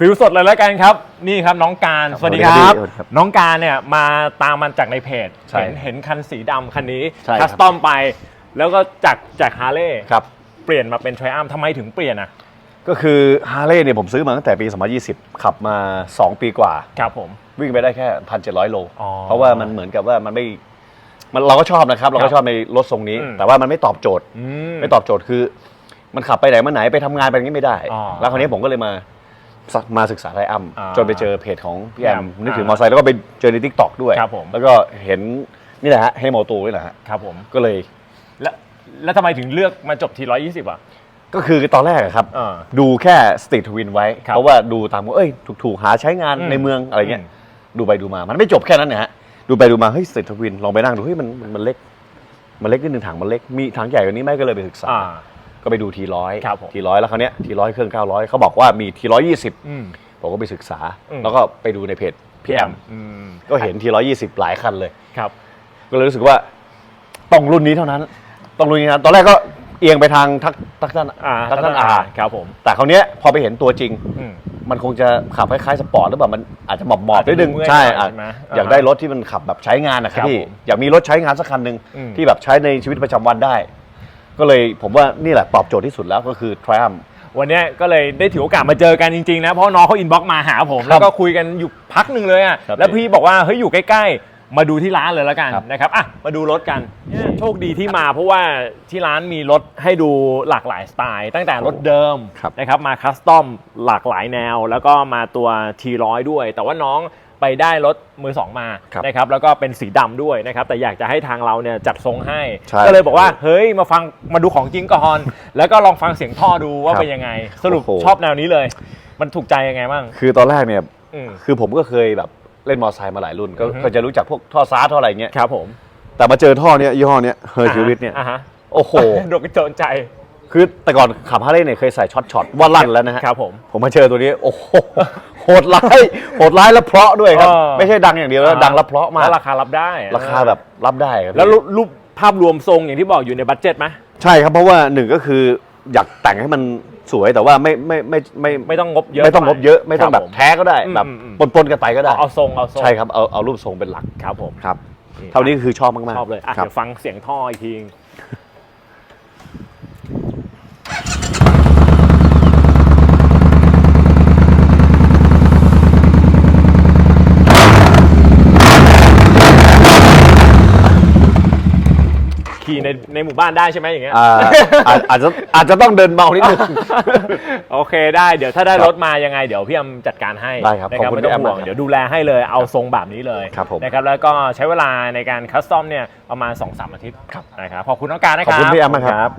ฟิลสดเลยแล้วกันครับ นี่ครับน้องการครับ สวัสดีสควัสดีรับครับน้องการเนี่ยมาตามมันจากในเพจใช่เห็นเห็นคันสีดำคันนี้ใช่ครับ คัสตอมไป แล้วก็จากจากฮาร์เลย์ครับ เปลี่ยนมาเป็นทริอัมทำไมถึงเปลี่ยนอะก็คือฮาร์เลย์เนี่ยผมซื้อมาตั้งแต่ปี 2020 ขับมา 2 ปีกว่า ครับผม วิ่งไปได้แค่ 1,700 โล อ๋อเพราะว่ามันเหมือนกับว่ามันไม่มันเราก็ชอบนะครับ เราครัก็บชอบในรถทรงนี้ อืม แต่ว่ามันไม่ตอบโจทย์ อืม ไม่ตอบโจทย์คือ มันขับไปไหนมาไหนไปทำงานไปอย่างนี้ไม่ได้ อ๋อแล้วคราวนี้ผมก็เลยมาสัก มาศึกษาไทอัมอ่าจนไปเจอเพจของพี่แอมพี่แอมนึกถึงอ่ามอเตอร์ไซค์แล้วก็ไปเจอในทิกตอกด้วย ครับผม แล้วก็เห็นนี่แหละฮะให้โมตูนี่แหละฮะครับผม ก็เลยแล้วแล้วทำไมถึงเลือกมาจบที่ 120 อะ ก็คือตอนแรกอะครับเออดูแค่สตรีททวินไว้ ครับเพราะว่าดูตามว่าเอ้ยถูกๆหาใช้งานอืมในเมืองอะไรเงี้ยอืม ดูไปดูมามันไม่จบแค่นั้นนะฮะดูไปดูมาเฮ้ยสตรีททวินลองไปนั่งดูเฮ้ยมันมันมันเล็ก มันเล็กนิดนึงถังมันเล็กมีถังใหญ่กว่านี้ไหมก็เลยไปศึกษา อ่า ก็ไปดูทีร้อยครับผมทีร้อยแล้วคราวเนี้ยทีร้อยเครื่อง 900เขาบอกว่ามีทีร้อยยี่สิบอืม ผมก็ไปศึกษา อืม แล้วก็ไปดูในเพจพี่แอมอืมก็เห็นทีร้อยยี่สิบหลายคันเลย ครับ ก็เลยรู้สึกว่าต้องรุ่นนี้เท่านั้น ต้องรุ่นนี้นะตอนแรกก็เอียงไปทางทักทักท่านอ่าทักท่านอาครับผมแต่คราวเนี้ยพอไปเห็นตัวจริง อืม มันคงจะขับคล้ายๆสปอร์ตหรือเปล่ามันอาจจะหมอบหมอบอาจจะนิดนึงเมื่อยใช่หน่อยอะใช่ไหมอยากอ่าได้รถที่มันขับแบบใช้งานนะครัครับบพี่ผมอยากมีรถใช้งานสักคันหนึ่งอืม ที่แบบใช้ในชีวิตประจำวันได้ ก็เลยผมว่านี่แหละตอบโจทย์ที่สุดแล้วก็คือ Triumph วันเนี้ยก็เลยได้ถือโอกาสมาเจอกันจริงๆนะ เพราะน้องเขาอินบ็อกซ์มาหาผม ครับแล้วก็คุยกันอยู่พักหนึ่งเลยอะครับแล้วพี่บอกว่าเฮ้ยอยู่ใกล้ๆ มาดูที่ร้านเลยแล้วกันครับนะครับอะมาดูรถกันเนี่ยโชคดีที่มาเพราะว่าที่ร้านมีรถให้ดูหลากหลายสไตล์ ตั้งแต่รถเดิมครับ นะครับมาคัสตอมหลากหลายแนว แล้วก็มาตัว T100 ด้วย แต่ว่าน้อง ไปได้รถมือสองมาครับนะครับแล้วก็เป็นสีดำด้วยนะครับแต่อยากจะให้ทางเราเนี่ยจัดทรงให้ ใช่ก็เลยบอกว่าเฮ้ยมาฟังมาดูของจริงก่อนแล้วก็ลองฟังเสียงท่อดูว่าครับเป็นยังไง สรุปโอ้โห ชอบแนวนี้เลย มันถูกใจยังไงบ้างคือตอนแรกเนี่ย อืม คือผมก็เคยแบบเล่นมอเตอร์ไซค์มาหลายรุ่นก็อือฮึ ก็จะรู้จักพวกท่อซ้าท่ออะไรเงี้ยครับผมแต่มาเจอท่อเนี้ยยี่ห้อเนี้ยเฮอร์คิวลิสเนี่ยอ่าฮะโอ้โห โดนกระโจนใจ คือแต่ก่อนขับฮาร์เลย์เนี่ยเคยใส่ช็อตช็อตว่าลั่นแล้วนะฮะครับผมผมมาเจอตัวนี้ โอ้โหโหดร้ายโหดร้ายและเพราะด้วยครับ เออ ไม่ใช่ดังอย่างเดียวแล้วดังและเพราะมากแล้วราคารับได้ราคาแบบรับได้ครับแล้วพี่รูปรูปภาพรวมทรงอย่างที่บอกอยู่ในบัตเจ็ตไหมใช่ครับเพราะว่าหนึ่งก็คืออยากแต่งให้มันสวยแต่ว่าไม่ไม่ไม่ไม่ไม่ต้องงบเยอะไม่ต้องงบเยอะไม่ต้องคแบรัผ บแท้ก็ได้อืมแบบอืมอืม ปนๆกันไปก็ได้เอาเอาทรงเอาทรงใช่ครับเอาเอารูปทรงเป็นหลักครับผมครับ เท่านี้คือชอบมากๆชอบเลยอะครับ เดี๋ยวฟังเสียงท่ออีกที ขี่ในในหมู่บ้านได้ใช่ไหมอย่างเงี้ย อ่าอาจอาจจะอาจจะต้องเดินเบานิดนึง โอเคได้เดี๋ยวถ้าได้ครับรถมายังไง เดี๋ยวพี่อำจัดการให้ได้ครับนะขอบคุณไม่ต้องพี่แอมห่วงมากครับเดี๋ยวดูแลให้เลยเอาทรงแบบนี้เลยครับผมนะครับแล้วก็ใช้เวลาในการคัสตอมเนี่ยประมาณ2-3อาทิตย์นะครับขอบคุณน้องการนะคขรัอบ บคุณพี่แอมมากครับ